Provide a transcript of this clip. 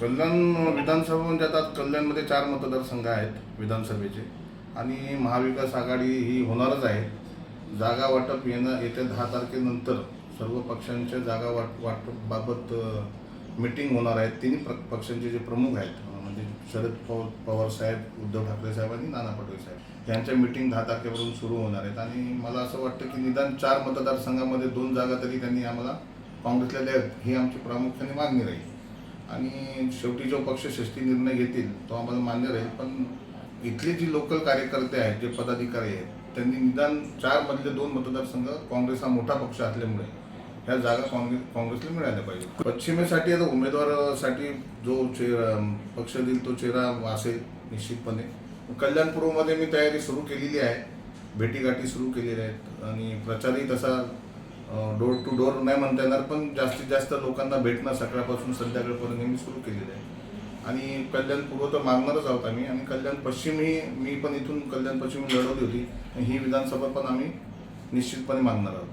कल्याण विधानसभा म्हणजे आता कल्याणमध्ये चार मतदारसंघ आहेत विधानसभेचे. आणि महाविकास आघाडी ही होणारच आहे. जागा वाटप येणं येत्या दहा तारखेनंतर सर्व पक्षांच्या जागा वाट वाटपबाबत मिटिंग होणार आहे तिन्ही प्र पक्षांचे जे प्रमुख आहेत म्हणजे शरद पव पवार साहेब उद्धव ठाकरे साहेब आणि नाना पटोले साहेब यांच्या मिटिंग दहा तारखेपासून सुरू होणार आहेत. आणि मला असं वाटतं की निदान चार मतदारसंघामध्ये दोन जागा तरी त्यांनी आम्हाला काँग्रेसला द्याव्यात. ही आमची प्रामुख्याने मागणी राहील. आणि शेवटी जो पक्ष षष्टी निर्णय घेतील तो आम्हाला मान्य राहील. पण इथले जी लोकल कार्यकर्ते आहेत जे पदाधिकारी आहेत त्यांनी निदान चार मधले दोन मतदारसंघ काँग्रेस हा मोठा पक्ष असल्यामुळे ह्या जागा काँग्रेस काँग्रेसला मिळाल्या पाहिजे पश्चिमेसाठी आता उमेदवारासाठी जो चेहरा पक्ष देईल तो चेहरा असेल निश्चितपणे. कल्याणपूर्वमध्ये मी तयारी सुरू केलेली आहे. भेटीगाठी सुरू केलेल्या आहेत. आणि प्रचारही तसा डोर टू डोर नाही म्हणता येणार पण जास्तीत जास्त लोकांना भेटणं सकाळपासून संध्याकाळपर्यंत मी सुरू केलेलं आहे. आणि कल्याण पूर्व तर मागणारच आहोत आम्ही. आणि कल्याण पश्चिम ही मी पण इथून कल्याण पश्चिम लढवली होती. ही विधानसभा पण आम्ही निश्चितपणे मागणार आहोत.